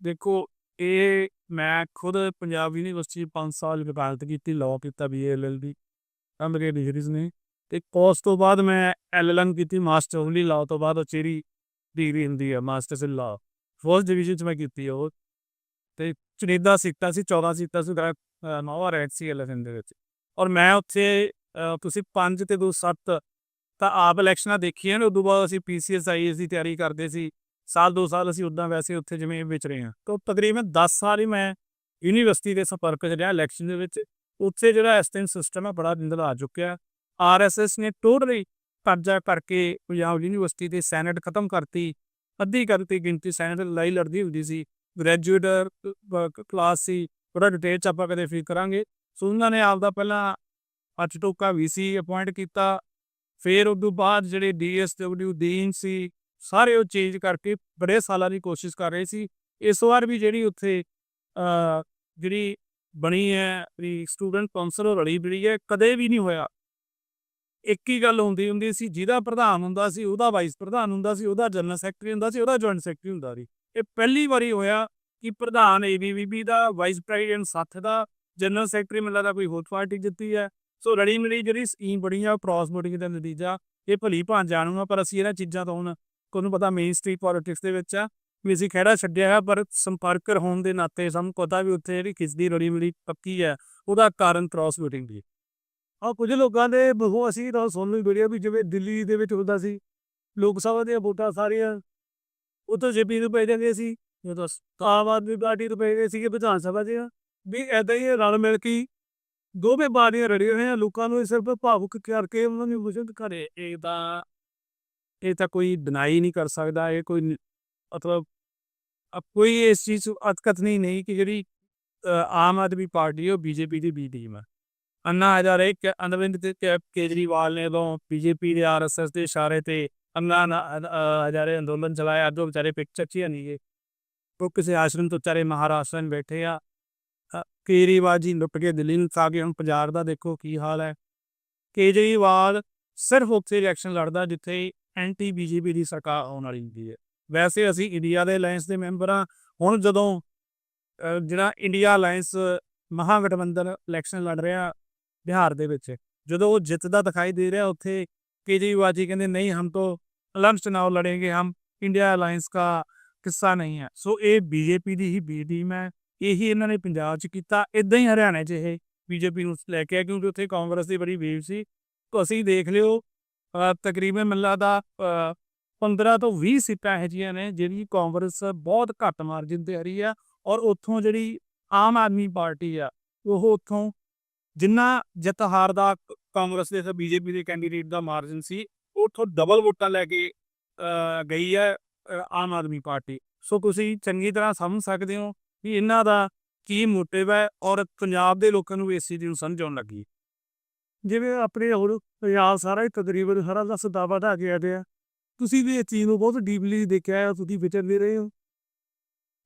ਦੇਖੋ, ਇਹ ਮੈਂ ਖੁਦ ਪੰਜਾਬ ਯੂਨੀਵਰਸਿਟੀ 5 ਸਾਲ ਵਕਾਲਤ ਕੀਤੀ ਲਾਅ ਕੀਤਾ ਬੀਐਲਐਲਬੀ ਆ ਮੇਰੇ ਡਿਗਰੀਜ਼ ਨੇ। ਤੇ ਉਸ ਤੋਂ ਬਾਅਦ ਮੈਂ ਐਲਐਲਐਮ ਕੀਤੀ, ਮਾਸਟਰ ਓਨਲੀ ਲਾਅ ਤੋਂ ਬਾਅਦ ਉਚੇਰੀ ਡਿਗਰੀ ਹੁੰਦੀ ਹੈ masters in law. First division ਚ ਮੈਂ ਕੀਤੀ ਉਹ। ਤੇ ਚੁਣੀਦਾ ਸੀਟਾਂ ਸੀ 14 ਸੀਟਾਂ ਸੀ ਮੇਰਾ ਨੌਵਾਂ ਰੈਂਕ ਸੀ ਐਲਐਲਐਮ ਦੇ ਵਿੱਚ। ਔਰ ਮੈਂ ਉੱਥੇ ਤੁਸੀਂ 5 ਤੇ 2 7 ਤਾਂ ਆਪ ਇਲੈਕਸ਼ਨਾਂ ਦੇਖੀਆਂ ਨੇ, ਉਦੋਂ ਬਾਅਦ ਅਸੀਂ ਪੀਸੀਐਸ ਆਈਐਸ ਦੀ ਤਿਆਰੀ ਕਰਦੇ ਸੀ। ਸਾਲ, ਦੋ ਸਾਲ ਅਸੀਂ ਉਦਾਂ ਵੈਸੇ ਉੱਥੇ ਜਿਵੇਂ ਵਿਚ ਰਹੇ ਹਾਂ। ਤਾਂ ਤਕਰੀਬਨ 10 ਸਾਲ ਹੀ ਮੈਂ ਯੂਨੀਵਰਸਿਟੀ ਦੇ ਸੰਪਰਕ 'ਚ ਰਿਹਾ, ਇਲੈਕਸ਼ਨ ਦੇ ਵਿੱਚ। ਉੱਥੇ ਜਿਹੜਾ ਇਸ ਟਾਈਮ ਸਿਸਟਮ ਹੈ ਬੜਾ ਨਿੰਦਲ ਆ ਚੁੱਕਿਆ ਆਰਐਸਐਸ ਨੇ ਟੋਟਲੀ ਕਬਜ਼ਾ ਕਰਕੇ ਪੰਜਾਬ ਯੂਨੀਵਰਸਿਟੀ ਦੇ ਸੈਨੇਟ ਖਤਮ ਕਰਤੀ। ਅੱਧੀ ਕਰਤੀ ਗਿਣਤੀ ਸੈਨੇਟ ਲਈ ਲੜਦੀ ਹੁੰਦੀ ਸੀ। ਗ੍ਰੈਜੂਏਟ ਕਲਾਸ ਸੀ। ਬੜਾ ਡਿਟੇਲ ਚ ਆਪਾਂ ਕਦੇ ਫੀਲ ਕਰਾਂਗੇ। ਸੋ ਉਹਨਾਂ ਨੇ ਆਪਦਾ ਪਹਿਲਾਂ ਅੱਠ ਟੋਕਾ ਵੀਸੀ ਅਪਾਇੰਟ ਕੀਤਾ। ਫਿਰ ਉਸ ਤੋਂ ਬਾਅਦ ਜਿਹੜੇ ਡੀਐਸਡਬਲਯੂ ਦੀਨ ਸੀ, ਸਾਰੇ ਉਹ ਚੇਂਜ ਕਰਕੇ ਬੜੇ ਸਾਲਾਂ ਦੀ ਕੋਸ਼ਿਸ਼ ਕਰ ਰਹੇ ਸੀ। ਇਸ ਵਾਰ ਵੀ ਜਿਹੜੀ ਉੱਥੇ ਜਿਹੜੀ ਬਣੀ ਹੈ, ਵੀ ਸਟੂਡੈਂਟ ਕੌਂਸਲ ਉਹ ਰਲੀ ਮਿਲੀ ਹੈ, ਕਦੇ ਵੀ ਨਹੀਂ ਹੋਇਆ। ਇੱਕ ਹੀ ਗੱਲ ਹੁੰਦੀ ਹੁੰਦੀ ਸੀ, ਜਿਹਦਾ ਪ੍ਰਧਾਨ ਹੁੰਦਾ ਸੀ, ਉਹਦਾ ਵਾਈਸ ਪ੍ਰਧਾਨ ਹੁੰਦਾ ਸੀ, ਉਹਦਾ ਜਨਰਲ ਸੈਕਟਰੀ ਹੁੰਦਾ ਸੀ, ਉਹਦਾ ਜੁਆਇੰਟ ਸੈਕਟਰੀ ਹੁੰਦਾ ਸੀ। ਇਹ ਪਹਿਲੀ ਵਾਰੀ ਹੋਇਆ ਕਿ ਪ੍ਰਧਾਨ ਏਬੀਵੀਪੀ ਦਾ ਵਾਈਸ ਪ੍ਰੈਜ਼ੀਡੈਂਟ ਸੱਥ ਦਾ ਜਨਰਲ ਸੈਕਟਰੀ ਮੈਨੂੰ ਦਾ ਕੋਈ ਹੋਰ ਪਾਰਟੀ ਜਿੱਤੀ ਹੈ। ਸੋ ਰਲੀ ਮਿਲੀ ਜਿਹੜੀ ਸਕੀਮ ਬਣੀ ਆ ਕ੍ਰਾਸ ਵੋਟਿੰਗ ਦਾ ਨਤੀਜਾ, ਇਹ ਭਲੀ ਭਾਂ ਜਾਣੂਗਾ ਪਰ ਅਸੀਂ ਇਹਨਾਂ ਚੀਜ਼ਾਂ ਤੋਂ ਹੁਣ, ਤੁਹਾਨੂੰ ਪਤਾ ਮੇਨ ਸਟ੍ਰੀਟ ਪੋਲਿਟਿਕਸ ਦੇ ਵਿੱਚ ਆ ਵੀ ਅਸੀਂ ਖਹਿੜਾ ਛੱਡਿਆ ਹੈ ਪਰ ਸੰਪਰਕ ਹੋਣ ਦੇ ਨਾਤੇ ਸਾਨੂੰ ਪਤਾ ਵੀ ਉੱਥੇ ਜਿਹੜੀ ਖਿਚਦੀ ਰੜੀ ਮਿਲੀ ਪੱਕੀ ਹੈ, ਉਹਦਾ ਕਾਰਨ ਕ੍ਰਾਸ ਵੋਟਿੰਗ ਦੀ ਆ ਕੁਝ ਲੋਕਾਂ ਦੇ ਬਹੁ ਅਸੀਂ ਤਾਂ ਸੁਣ ਲਈ ਵੀਡੀਓ ਵੀ ਜਿਵੇਂ ਦਿੱਲੀ ਦੇ ਵਿੱਚ ਹੁੰਦਾ ਸੀ, ਲੋਕ ਸਭਾ ਦੀਆਂ ਵੋਟਾਂ ਸਾਰੀਆਂ ਉਤੋਂ ਜੇਪੀ ਨੂੰ ਪੈ ਜਾਂਦੀਆਂ ਸੀ, ਜਦੋਂ ਆਮ ਆਦਮੀ ਪਾਰਟੀ ਨੂੰ ਪੈ ਗਏ ਸੀਗੇ ਵਿਧਾਨ ਸਭਾ ਦੀਆਂ, ਵੀ ਐਦਾਂ ਹੀ ਰਲ ਮਿਲ ਕੇ ਹੀ ਦੋਵੇਂ ਪਾਰਟੀਆਂ ਰੜੀਆਂ ਹੋਈਆਂ, ਲੋਕਾਂ ਨੂੰ ਸਿਰਫ ਭਾਵੁਕ ਕਰਕੇ ਉਹਨਾਂ ਨੂੰ ਵਿਚਿਤ ਕਰੇ, ਇਹ ਤਾਂ ਇਹ ਤਾਂ ਕੋਈ ਡਿਨਾਈ ਨਹੀਂ ਕਰ ਸਕਦਾ, ਇਹ ਕੋਈ ਮਤਲਬ ਅ- ਕੋਈ ਇਸ ਚੀਜ਼ ਨੂੰ ਅਤਕਤ ਨਹੀਂ ਨਹੀਂ ਕਿ ਜਿਹੜੀ ਆਮ ਆਦਮੀ ਪਾਰਟੀ ਹੈ ਉਹ ਬੀਜੇਪੀ ਦੀ ਬੀ ਟੀਮ ਹੈ ਅੰਨਾ ਹਜ਼ਾਰੇ ਕਿ ਅਨਵਿੰਦ ਤੇ ਕੇ- ਕੇਜਰੀਵਾਲ ਨੇ ਤੋਂ ਬੀਜੇਪੀ ਦੇ ਆਰਐਸਐਸ ਦੇ ਇਸ਼ਾਰੇ ਤੇ ਅੰਨਾ ਹਜ਼ਾਰੇ ਅੰਦੋਲਨ ਚਲਾਇਆ ਅੱਜ ਉਹ ਵਿਚਾਰੇ ਪਿਕਚਰ ਚ ਨਹੀਂ ਗਏ ਉਹ ਕਿਸੇ ਆਸ਼ਰਮ ਤੋਂ ਵਿਚਾਰੇ ਮਹਾਰਾਸ਼ਟਰ ਵਿੱਚ ਬੈਠੇ ਆ ਕੇਜਰੀਵਾਲ ਜੀ ਲੁੱਟ ਕੇ ਦਿੱਲੀ ਨੂੰ ਤਾਂ ਕਿ ਹੁਣ ਪੰਜਾਬ ਦਾ ਦੇਖੋ ਕੀ ਹਾਲ ਹੈ ਕੇਜਰੀਵਾਲ ਸਿਰਫ ਉੱਥੇ ਇਲੈਕਸ਼ਨ ਲੜਦਾ ਜਿੱਥੇ ਐਂਟੀ ਬੀਜੇਪੀ ਦੀ ਸਰਕਾਰ ਆਉਣ ਵਾਲੀ ਹੁੰਦੀ ਹੈ ਵੈਸੇ ਅਸੀਂ ਇੰਡੀਆ ਦੇ ਅਲਾਈਅੰਸ ਦੇ ਮੈਂਬਰ ਹਾਂ। ਹੁਣ ਜਦੋਂ ਜਿਹੜਾ ਇੰਡੀਆ ਅਲਾਈਅੰਸ ਮਹਾਗਠਬੰਧਨ ਇਲੈਕਸ਼ਨ ਲੜ ਰਿਹਾ ਬਿਹਾਰ ਦੇ ਵਿੱਚ, ਜਦੋਂ ਉਹ ਜਿੱਤਦਾ ਦਿਖਾਈ ਦੇ ਰਿਹਾ ਉੱਥੇ, ਕੇਜਰੀਵਾਲ ਜੀ ਕਹਿੰਦੇ, ਨਹੀਂ, ਹਮ ਤੋਂ ਅਲੱਗ ਚੁਣਾਵ ਲੜेंगे ਹਮ ਇੰਡੀਆ ਅਲਾਈਅੰਸ ਦਾ ਕਿੱਸਾ ਨਹੀਂ ਹੈ। ਸੋ ਇਹ ਬੀਜੇਪੀ ਦੀ ਹੀ ਬੀ ਟੀਮ ਹੈ। ਇਹੀ ਇਹਨਾਂ ਨੇ ਪੰਜਾਬ 'ਚ ਕੀਤਾ। ਇਦਾਂ ਹੀ ਹਰਿਆਣਾ 'ਚ ਇਹ ਬੀਜੇਪੀ ਨੂੰ ਲੈ ਕੇ ਆ, ਕਿਉਂਕਿ ਉੱਥੇ ਕਾਂਗਰਸ ਦੀ ਬੜੀ ਵੇਵ ਸੀ। ਅਸੀਂ ਦੇਖ ਲਿਓ ਤਕਰੀਬਨ ਮੈਨੂੰ ਲੱਗਦਾ 15 ਤੋਂ 20 ਸੀਟਾਂ ਇਹੋ ਜਿਹੀਆਂ ਨੇ ਜਿਹੜੀ ਕਾਂਗਰਸ ਬਹੁਤ ਘੱਟ ਮਾਰਜਨ ਤੇ ਹਰੀ ਆ ਔਰ ਉੱਥੋਂ ਜਿਹੜੀ ਆਮ ਆਦਮੀ ਪਾਰਟੀ ਆ, ਉਹ ਉੱਥੋਂ ਜਿੰਨਾ ਜਿੱਤ ਹਾਰ ਦਾ ਕਾਂਗਰਸ ਦੇ ਤੇ ਬੀਜੇਪੀ ਦੇ ਕੈਂਡੀਡੇਟ ਦਾ ਮਾਰਜਨ ਸੀ ਉੱਥੋਂ ਡਬਲ ਵੋਟਾਂ ਲੈ ਕੇ ਗਈ ਹੈ ਆਮ ਆਦਮੀ ਪਾਰਟੀ। ਸੋ ਤੁਸੀਂ ਚੰਗੀ ਤਰ੍ਹਾਂ ਸਮਝ ਸਕਦੇ ਹੋ ਵੀ ਇਹਨਾਂ ਦਾ ਕੀ ਮੋਟਿਵ ਹੈ ਔਰ ਪੰਜਾਬ ਦੇ ਲੋਕਾਂ ਨੂੰ ਇਸ ਚੀਜ਼ ਨੂੰ ਸਮਝ ਆਉਣ ਲੱਗੀ। ਜਿਵੇਂ ਆਪਣੇ ਹੋਰ ਪੰਜਾਬ ਸਾਰਾ ਹੀ ਤਕਰੀਬਨ ਸਾਰਾ ਦਾ ਸਦਾ ਵਧਾ ਕੇ ਆਦੇ ਆ ਤੁਸੀਂ ਵੀ ਇਹ ਚੀਜ਼ ਨੂੰ ਬਹੁਤ ਡੀਪਲੀ ਦੇਖਿਆ ਹੈ ਤੁਸੀਂ ਵਿਚਰਦੇ ਰਹੇ ਹੋ।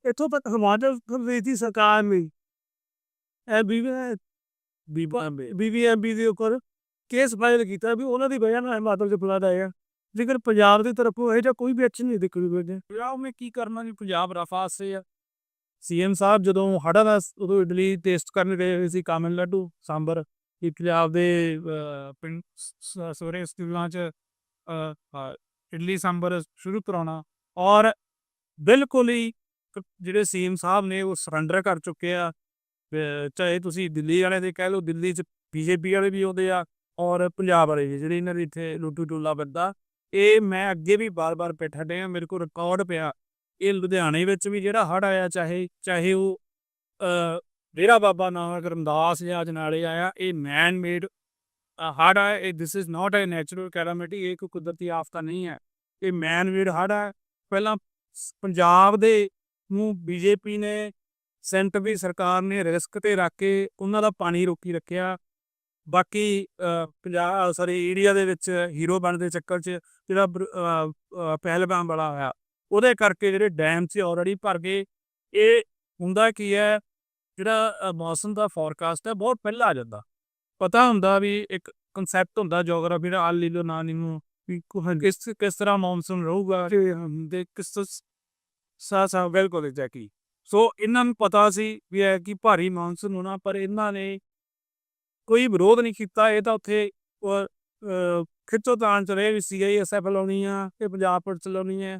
ਇੱਥੋਂ ਤੱਕ ਹਿਮਾਚਲ ਪ੍ਰਦੇਸ਼ ਦੀ ਸਰਕਾਰ ਨੇ ਇਹ ਬੀਬੀ ਬੀਬੀਐਮਬੀ ਦੇ ਉੱਪਰ ਕੇਸ ਫਾਈਲ ਕੀਤਾ ਵੀ ਉਹਨਾਂ ਦੀ ਵਜ੍ਹਾ ਨਾਲ ਹਿਮਾਚਲ ਚ ਫਲੱਡ ਆਇਆ। ਲੇਕਿਨ ਪੰਜਾਬ ਦੀ ਤਰਫੋਂ ਇਹ ਜਿਹਾ ਕੋਈ ਵੀ ਐਕਸ਼ਨ ਨਹੀਂ ਨੂੰ ਮਿਲਿਆ। ਪੰਜਾਬ ਨੇ ਕੀ ਕਰਨਾ ਜੀ? ਪੰਜਾਬ ਰਫਾ ਸੇ ਆ। ਸੀਐਮ ਸਾਹਿਬ ਜਦੋਂ ਹੜਾ ਦਾ ਉਦੋਂ ਇਡਲੀ ਟੇਸਟ ਕਰਨ ਗਏ ਹੋਏ ਸੀ ਕਾਮਨ ਲੱਡੂ ਸਾਂਬਰ। ਕਿ ਪੰਜਾਬ ਦੇ ਪਿੰਡ ਸ- ਸਵੇਰੇ ਸਕੂਲਾਂ ਚ ਇਡਲੀ, ਸਾਂਬਰ ਸ਼ੁਰੂ ਕਰਾਉਣਾ। ਔਰ ਬਿਲਕੁਲ ਹੀ ਕ- ਜਿਹੜੇ ਸੀਐਮ ਸਾਹਿਬ ਨੇ ਉਹ ਸਰੈਂਡਰ ਕਰ ਚੁੱਕੇ ਆ। ਚਾਹੇ ਤੁਸੀਂ ਦਿੱਲੀ ਵਾਲੇ ਦੇ ਕਹਿ ਲਓ, ਦਿੱਲੀ ਚ ਬੀਜੇਪੀ ਵਾਲੇ ਵੀ ਆਉਂਦੇ ਆ ਔਰ ਪੰਜਾਬ ਵਾਲੇ ਵੀ, ਜਿਹੜੇ ਇਹਨਾਂ ਦੇ ਇੱਥੇ ਲੁੱਟੂ ਟੁੱਲਾ ਫਿਰਦਾ ਇਹ ਮੈਂ ਅੱਗੇ ਵੀ ਬਾਰ-ਬਾਰ ਪਿੱਠ ਹਟੇ ਮੇਰੇ ਕੋਲ ਰਿਕਾਰਡ ਪਿਆ। ਇਹ ਲੁਧਿਆਣੇ ਵਿੱਚ ਵੀ ਜਿਹੜਾ ਹੜ ਆਇਆ, ਚਾਹੇ ਚਾਹੇ ਉਹ ਡੇਰਾ ਬਾਬਾ ਨਾਨਕ ਰਮਦਾਸ ਜਾਂ ਅਜਨਾਲੇ ਆਇਆ, ਇਹ ਮੈਨ ਮੇਡ ਹੜ ਹੈ ਇਹ this is not a natural ਕੈਲਾਮਿਟੀ ਇਹ ਕੋਈ ਕੁਦਰਤੀ ਆਫਤਾ ਨਹੀਂ ਹੈ ਇਹ ਮੈਨ ਮੇਡ ਹੜ ਹੈ ਪਹਿਲਾਂ ਪੰਜਾਬ ਦੇ ਨੂੰ ਬੀਜੇਪੀ ਨੇ ਸੈਂਟਰ ਦੀ ਸਰਕਾਰ ਨੇ ਰਿਸਕ ਤੇ ਰੱਖ ਕੇ ਉਹਨਾਂ ਦਾ ਪਾਣੀ ਰੋਕੀ ਰੱਖਿਆ ਬਾਕੀ ਅ, ਪੰਜਾਬ ਸੌਰੀ ਇੰਡੀਆ ਦੇ ਵਿੱਚ ਹੀਰੋ ਬਣਨ ਦੇ ਚੱਕਰ 'ਚ ਜਿਹੜਾ ਪਹਿਲਵਾਨ ਅ, ਵਾਲਾ ਹੋਇਆ ਉਹਦੇ ਕਰਕੇ ਜਿਹੜੇ ਡੈਮ 'ਚ ਆਲਰੇਡੀ ਭਰ ਗਏ ਇਹ ਹੁੰਦਾ ਕੀ ਹੈ ਜਿਹੜਾ ਮੌਸਮ ਦਾ ਫੋਰਕਾਸਟ ਹੈ ਬਹੁਤ ਪਹਿਲਾਂ ਆ ਜਾਂਦਾ ਪਤਾ ਹੁੰਦਾ ਵੀ ਇੱਕ ਕਨਸੈਪਟ ਹੁੰਦਾ ਜੀਓਗ੍ਰਾਫੀ ਦਾ ਆਲ ਲੀਲੋ ਨਾ ਨੂੰ ਵੀ ਕੁ- ਕਿਸ ਕਿਸ ਤਰ੍ਹਾਂ ਮੌਨਸੂਨ ਰਹੂਗਾ। ਤੇ ਕਿਸ ਸਾ ਸਾ ਬਿਲਕੁਲ ਐਗਜ਼ੈਕਟਲੀ ਸੋ ਇਹਨਾਂ ਨੂੰ ਪਤਾ ਸੀ ਵੀ ਇਹ ਕਿ ਭਾਰੀ ਮੌਨਸੂਨ ਹੋਣਾ ਪਰ ਇਹਨਾਂ ਨੇ ਕੋਈ ਵਿਰੋਧ ਨਹੀਂ ਕੀਤਾ। ਇਹ ਤਾਂ ਉੱਥੇ ਖਿੱਚੋ ਤਾਣ ਚ ਰਹੇ ਵੀ ਸੀਆਈਐਸਐਫ ਲਾਉਣੀ ਆ ਤੇ ਪੰਜਾਬ ਪੁਲਿਸ ਲਾਉਣੀ ਹੈ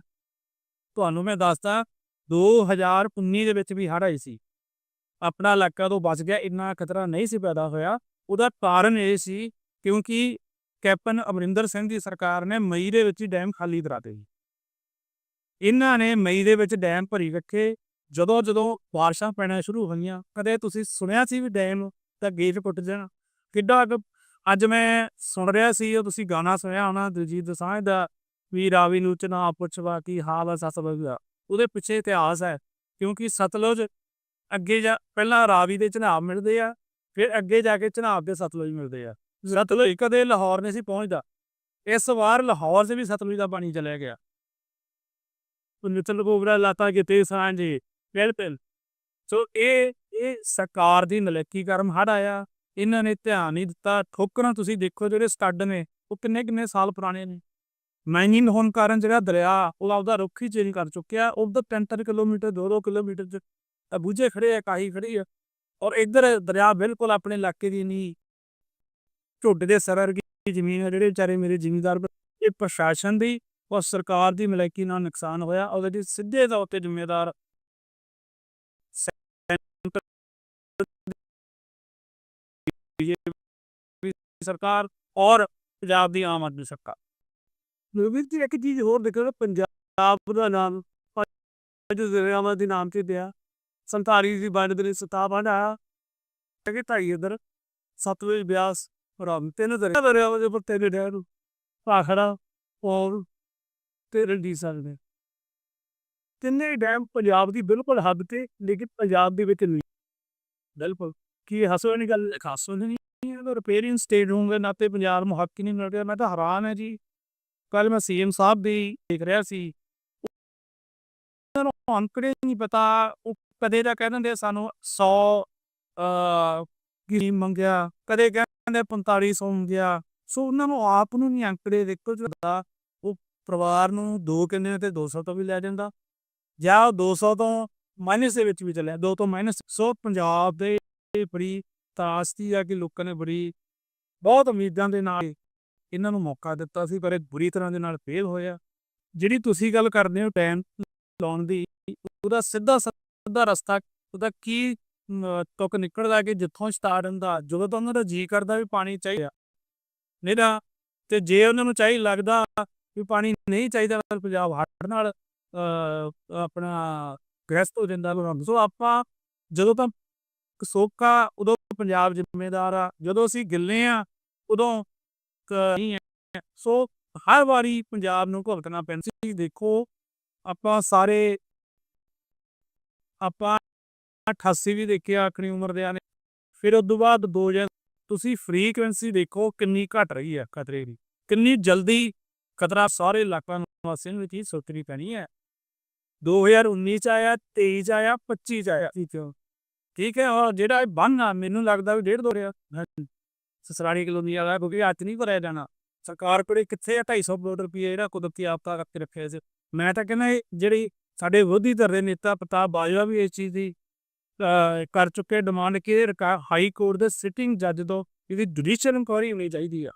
ਤੁਹਾਨੂੰ ਮੈਂ ਦੱਸਦਾ 2019 ਦੇ ਵਿੱਚ ਵੀ ਹੜ੍ਹ ਆਈ ਸੀ। ਆਪਣਾ ਇਲਾਕਾ ਤੋਂ ਬਚ ਗਿਆ ਇੰਨਾ ਖਤਰਾ ਨਹੀਂ ਸੀ ਪੈਦਾ ਹੋਇਆ। ਉਹਦਾ ਕਾਰਨ ਇਹ ਸੀ ਕਿਉਂਕਿ ਕੈਪਟਨ ਅਮਰਿੰਦਰ ਸਿੰਘ ਦੀ ਸਰਕਾਰ ਨੇ ਮਈ ਦੇ ਵਿੱਚ ਹੀ ਡੈਮ ਖਾਲੀ ਕਰਾਤੇ ਸੀ। ਇਹਨਾਂ ਨੇ ਮਈ ਦੇ ਵਿੱਚ ਡੈਮ ਭਰੀ ਰੱਖੇ। ਜਦੋਂ ਜਦੋਂ ਬਾਰਿਸ਼ਾਂ ਪੈਣਾ ਸ਼ੁਰੂ ਹੋਈਆਂ, ਕਦੇ ਤੁਸੀਂ ਸੁਣਿਆ ਸੀ ਵੀ ਡੈਮ ਤਾਂ ਗੇਟ ਟੁੱਟ ਜਾਣਾ? ਕਿੱਡਾ ਕੁ- ਅੱਜ ਮੈਂ ਸੁਣ ਰਿਹਾ ਸੀ, ਉਹ ਤੁਸੀਂ ਗਾਣਾ ਸੁਣਿਆ ਹੋਣਾ ਦਿਲਜੀਤ ਦੋਸਾਂਝ ਦਾ ਵੀ ਰਾਵੀ ਨੂੰ ਚਨਾ ਪੁੱਛਵਾ ਕੀ ਹਾਲ ਹੈ ਸਤਲੁਜ ਦਾ। ਉਹਦੇ ਪਿੱਛੇ ਇਤਿਹਾਸ ਹੈ ਕਿਉਂਕਿ ਸਤਲੁਜ ਅੱਗੇ ਜਾ ਪਹਿਲਾਂ ਰਾਵੀ ਦੇ ਚਨਾਬ ਮਿਲਦੇ ਆ ਫਿਰ ਅੱਗੇ ਜਾ ਕੇ ਚਨਾਬ ਦੇ ਸਤਲੁਜ ਮਿਲਦੇ ਆ। ਸਤਲੁਜ ਕਦੇ ਲਾਹੌਰ ਨਹੀਂ ਸੀ ਪਹੁੰਚਦਾ। ਇਸ ਵਾਰ ਲਾਹੌਰ 'ਚ ਵੀ ਸਤਲੁਜ ਦਾ ਪਾਣੀ ਚਲਿਆ ਗਿਆ। ਨਿਤਨ ਕੋਬਰਾ ਲਾਤਾ ਕਿਤੇ ਸਾਂਝੇ, ਬਿਲਕੁਲ। ਸੋ ਇਹ ਇਹ ਸਰਕਾਰ ਦੀ ਨਲੇਕੀ ਕਰਮ ਹੜ ਆਇਆ। ਇਹਨਾਂ ਨੇ ਧਿਆਨ ਨਹੀਂ ਦਿੱਤਾ। ਠੋਕਰਾਂ ਤੁਸੀਂ ਦੇਖੋ ਜਿਹੜੇ ਸਟੱਡ ਨੇ, ਉਹ ਕਿੰਨੇ ਕਿੰਨੇ ਸਾਲ ਪੁਰਾਣੇ ਨੇ। ਮਾਈਨਿੰਗ ਹੋਣ ਕਾਰਨ ਜਿਹੜਾ ਦਰਿਆ, ਉਹ ਆਪਦਾ ਰੁੱਖ ਹੀ ਚੇਂਜ ਕਰ ਚੁੱਕਿਆ। ਉਹਦਾ 3-3 ਕਿਲੋਮੀਟਰ 2-2 ਕਿਲੋਮੀਟਰ ਚ ਬੂਝੇ ਖੜੇ ਆ, ਕਾਹੀ ਖੜੀ ਆ। ਔਰ ਇੱਧਰ ਦਰਿਆ ਬਿਲਕੁਲ ਆਪਣੇ ਇਲਾਕੇ ਦੀ ਨਹੀਂ ਝੋਟੇ ਦੇ ਸਰ ਦੀ ਜ਼ਮੀਨ ਆ ਜਿਹੜੇ ਵਿਚਾਰੇ ਮੇਰੇ ਜ਼ਿਮੀਂਦਾਰ ਇਹ ਪ੍ਰਸ਼ਾਸਨ ਦੀ ਔਰ ਸਰਕਾਰ ਦੀ ਮਲਕੀ ਨਾਲ ਨੁਕਸਾਨ ਹੋਇਆ, ਉਹਦੇ ਦੀ ਸਿੱਧੇ ਤੌਰ ਤੇ ਜ਼ਿੰਮੇਦਾਰ ਸਰਕਾਰ ਔਰ ਪੰਜਾਬ ਦੀ ਆਮ ਆਦਮੀ ਸਰਕਾਰ। ਵੀਰ ਜੀ, ਇੱਕ ਚੀਜ਼ ਹੋਰ ਦੇਖੋ ਪੰਜਾਬ ਦਾ ਨਾਮ ਅੱਜ ਦਰਿਆਵਾਂ ਦੇ ਨਾਮ ਤੇ ਦਿਆ ਸੰਤਾਰੀ ਦੀ ਵੰਡ ਦੇ ਸਤਾ ਵੰਡ ਆਇਆ। ਕਿ ਇਧਰ ਸਤਲੁਜ ਬਿਆਸ ਰਾਮ ਤਿੰਨ ਦਰਿਆ। ਦਰਿਆਵਾਂ ਦੇ ਉੱਪਰ ਤਿੰਨ ਡੈਮ ਨੂੰ ਭਾਖੜਾ ਔਰ ਤੇ ਰੰਡੀ ਸਕਦੇ ਤਿੰਨੇ ਡੈਮ ਪੰਜਾਬ ਦੀ ਬਿਲਕੁਲ ਹੱਦ ਤੇ, ਲੇਕਿਨ ਪੰਜਾਬ ਦੇ ਵਿੱਚ ਨਹੀਂ। ਬਿਲਕੁਲ। ਕੀ ਇਹ ਹੱਸੋ ਗੱਲ ਖਾਸ ਨਹੀਂ ਇਹ ਰਿਪੇਅਰਿੰਗ ਸਟੇਟ ਹੋਣ ਨਾ ਤੇ ਪੰਜਾਬ ਨੂੰ ਹੱਕ ਹੀ ਨਹੀਂ ਮਿਲ ਰਿਹਾ, ਮੈਂ ਤਾਂ ਹੈਰਾਨ ਹੈ ਜੀ। ਕੱਲ ਮੈਂ ਸੀਐਮ ਸਾਹਿਬ ਦੀ ਦੇਖ ਰਿਹਾ ਸੀ। ਉਹਨਾਂ ਨੂੰ ਅੰਕੜੇ ਨਹੀਂ ਪਤਾ, ਉਹ ਕਦੇ ਤਾਂ ਕਹਿ ਦਿੰਦੇ ਸਾਨੂੰ 100 ਅ ਕੀ ਮੰਗਿਆ, ਕਦੇ ਕਹਿੰਦੇ 4500 ਮੰਗਿਆ। ਸੋ ਉਹਨਾਂ ਨੂੰ ਆਪ ਨੂੰ ਨਹੀਂ ਅੰਕੜੇ ਦੇਖੋ ਜਿਹੜਾ ਉਹ ਪਰਿਵਾਰ ਨੂੰ ਦੋ ਕਿੰਨੇ ਤੇ 200 ਤੋਂ ਵੀ ਲੈ ਜਾਂਦਾ। ਜਾਂ ਉਹ 200 ਤੋਂ ਮਾਈਨਸ ਦੇ ਵਿੱਚ ਵੀ ਚੱਲਿਆ 2 ਤੋਂ ਮਾਈਨਸ। ਸੋ ਪੰਜਾਬ ਦੇ ਬੜੀ ਤਾਸਤੀ ਆ ਕਿ ਲੋਕਾਂ ਨੇ ਬੜੀ, ਬਹੁਤ ਉਮੀਦਾਂ ਦੇ ਨਾਲ ਇਹਨਾਂ ਨੂੰ ਮੌਕਾ ਦਿੱਤਾ ਸੀ, ਪਰ ਇਹ ਬੁਰੀ ਤਰ੍ਹਾਂ ਦੇ ਨਾਲ ਫੇਲ ਹੋਇਆ। ਜਿਹੜੀ ਤੁਸੀਂ ਗੱਲ ਕਰਦੇ ਹੋ ਟਾਈਮ ਲਾਉਣ ਦੀ, ਉਹਦਾ ਸਿੱਧਾ ਸਿੱਧਾ ਰਸਤਾ ਉਹਦਾ ਕੀ ਤੁਕ ਨਿਕਲਦਾ ਕਿ ਜਿੱਥੋਂ ਸਟਾਰਟ ਹੁੰਦਾ, ਜਦੋਂ ਤਾਂ ਉਹਨਾਂ ਦਾ ਜੀ ਕਰਦਾ ਵੀ ਪਾਣੀ ਚਾਹੀਦਾ। ਨਹੀਂ ਤਾਂ ਤੇ ਜੇ ਉਹਨਾਂ ਨੂੰ ਚਾਹੀ ਲੱਗਦਾ ਵੀ ਪਾਣੀ ਨਹੀਂ ਚਾਹੀਦਾ ਤਾਂ ਪੰਜਾਬ ਹੜ੍ਹ ਨਾਲ ਆਪਣਾ ਗ੍ਰਸਤ ਹੋ ਜਾਂਦਾ ਵਾ। ਸੋ ਆਪਾਂ ਜਦੋਂ ਤਾਂ ਸੋਕਾ, ਉਦੋਂ ਪੰਜਾਬ ਜ਼ਿੰਮੇਦਾਰ ਆ, ਜਦੋਂ ਅਸੀਂ ਗਿੱਲੇ ਆ, ਉਦੋਂ ਨਹੀਂ ਹੈ ਸੋ ਹਰ ਵਾਰੀ ਪੰਜਾਬ ਨੂੰ ਭੁਗਤਣਾ ਪੈਂਦਾ। ਸੀ ਦੇਖੋ, ਆਪਾਂ ਸਾਰੇ ਆਪਾਂ 88 ਵੀ ਦੇਖਿਆ ਆਪਣੀ ਉਮਰ ਦੇ ਨੇ। ਫਿਰ ਉਸ ਤੋਂ ਬਾਅਦ 2000 ਤੁਸੀਂ ਫ੍ਰੀਕੁਐਂਸੀ ਦੇਖੋ ਕਿੰਨੀ ਘਟ ਰਹੀ ਹੈ ਖਤਰੇ ਦੀ। ਕਿੰਨੀ ਜਲਦੀ ਖਤਰਾ ਸਾਰੇ ਇਲਾਕਿਆਂ ਵਾਸੀਆਂ ਵਿੱਚ ਹੀ ਸੋਚਣੀ ਪੈਣੀ ਹੈ। 2019 ਚ ਆਇਆ 23 ਚ ਆਇਆ 25 ਚ ਆਇਆ। ਠੀਕ ਹੈ। ਔਰ ਜਿਹੜਾ ਇਹ ਬੰਨ ਆ, ਮੈਨੂੰ ਲੱਗਦਾ ਵੀ ਡੇਢ ਦੋ ਰਿਹਾ। ਸਸਰਾੜੀ ਕਲੋਨੀ ਵਾਲਾ, ਕਿਉਂਕਿ ਅੱਜ ਨਹੀਂ ਭਰਿਆ ਜਾਣਾ। ਸਰਕਾਰ ਕੋਲੇ ਕਿੱਥੇ ਆ 250 ਕਰੋੜ ਰੁਪਏ ਜਿਹੜਾ ਕੁਦਰਤੀ ਆਪਦਾ ਕਰਕੇ ਰੱਖਿਆ ਸੀ। ਮੈਂ ਤਾਂ ਕਹਿੰਦਾ ਇਹ ਜਿਹੜੀ ਸਾਡੇ ਵਿਰੋਧੀ ਧਿਰ ਦੇ ਨੇਤਾ ਪ੍ਰਤਾਪ ਬਾਜਵਾ ਵੀ ਇਸ ਚੀਜ਼ ਦੀ ਕਰ ਚੁੱਕੇ ਡਿਮਾਂਡ ਕਿ ਹਾਈ ਕੋਰਟ ਦੇ ਸਿਟਿੰਗ ਜੱਜ ਤੋਂ ਇਹਦੀ ਜੁਡੀਸ਼ੀਅਲ ਇਨਕੁਆਇਰੀ ਹੋਣੀ ਚਾਹੀਦੀ ਆ।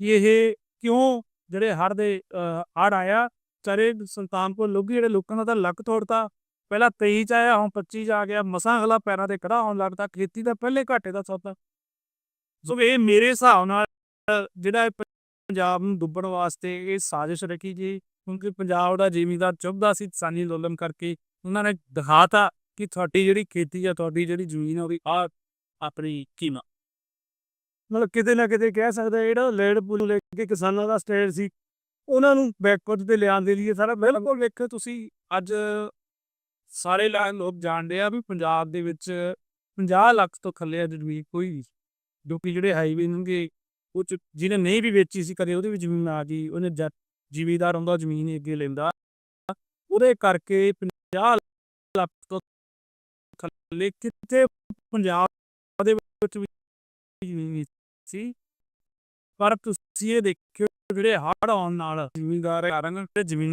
ਕਿ ਇਹ ਕਿਉਂ ਜਿਹੜੇ ਹੜ ਦੇ ਹੜ ਆਇਆ ਚਾਰੇ ਸੰਤਾਨਪੁਰ ਲੋਕੀ ਜਿਹੜੇ ਲੋਕਾਂ ਦਾ ਤਾਂ ਲੱਕ ਤੋੜਤਾ। ਪਹਿਲਾਂ 23 ਚ ਆਇਆ, ਹੁਣ 25 ਚ ਆ ਗਿਆ, ਮਸਾਂ ਅਗਲਾ ਪੈਰਾਂ ਤੇ ਖੜਾ ਹੋਣ ਲੱਗਦਾ, ਖੇਤੀ ਦਾ ਪਹਿਲੇ ਘਾਟੇ ਦਾ ਸੌਦਾ। ਸੋ ਇਹ ਮੇਰੇ ਹਿਸਾਬ ਨਾਲ ਜਿਹੜਾ ਪੰਜਾਬ ਨੂੰ ਡੁੱਬਣ ਵਾਸਤੇ ਇਹ ਸਾਜ਼ਿਸ਼ ਰਚੀ ਜੀ। ਕਿਉਂਕਿ ਪੰਜਾਬ ਦਾ ਜ਼ਿਮੀਂਦਾਰ ਚੁੱਭਦਾ ਸੀ ਕਿਸਾਨੀ ਅੰਦੋਲਨ ਕਰਕੇ। ਉਹਨਾਂ ਨੇ ਦਿਖਾਤਾ ਕਿ ਤੁਹਾਡੀ ਜਿਹੜੀ ਖੇਤੀ ਆ, ਤੁਹਾਡੀ ਜਿਹੜੀ ਜ਼ਮੀਨ ਆ, ਉਹਦੀ ਆ ਆਪਣੀ ਕੀਮਤ। ਮਤਲਬ ਕਿਤੇ ਨਾ ਕਿਤੇ ਕਹਿ ਸਕਦਾ ਜਿਹੜਾ ਲੈਂਡ ਪੂਲ ਲੈ ਕੇ ਕਿਸਾਨਾਂ ਦਾ ਸਟੇਟ ਸੀ, ਉਹਨਾਂ ਨੂੰ ਬੈਕਵਰਡ ਤੇ ਲਿਆਉਣ ਦੇ ਲਈ ਸਾਰਾ ਬਿਲਕੁਲ ਵੇਖੋ ਤੁਸੀਂ, ਅੱਜ ਸਾਰੇ ਲਾ- ਲੋਕ ਜਾਣਦੇ ਆ ਵੀ ਪੰਜਾਬ ਦੇ ਵਿੱਚ 50 ਲੱਖ ਤੋਂ ਥੱਲੇ ਆ ਜ਼ਮੀਨ ਕੋਈ ਵੀ, ਜੋ ਕਿ ਜਿਹੜੇ ਹਾਈਵੇ ਨੇਗੇ, ਉਹ 'ਚ ਜਿਹਨੇ ਨਹੀਂ ਵੀ ਵੇਚੀ ਸੀ ਕਦੇ, ਉਹਦੀ ਵੀ ਜ਼ਮੀਨ ਆ ਗਈ, ਉਹਨੇ ਜੱਟ ਜ਼ਿਮੀਦਾਰ ਹੁੰਦਾ, ਜ਼ਮੀਨ ਅੱਗੇ ਲੈਂਦਾ। ਉਹਦੇ ਕਰਕੇ 50 ਲੱਖ ਤੋਂ ਥੱਲੇ ਕਿਤੇ ਪੰਜਾਬ ਦੇ ਵਿੱਚ ਵੀ ਜ਼ਮੀਨ ਸੀ। ਪਰ ਤੁਸੀਂ ਇਹ ਦੇਖਿਓ ਜਿਹੜੇ ਹੜ੍ਹ ਆਉਣ ਨਾਲ ਜ਼ਿਮੀਂਦਾਰ ਕਾਰਨ ਤੇ ਜ਼ਮੀਨਾਂ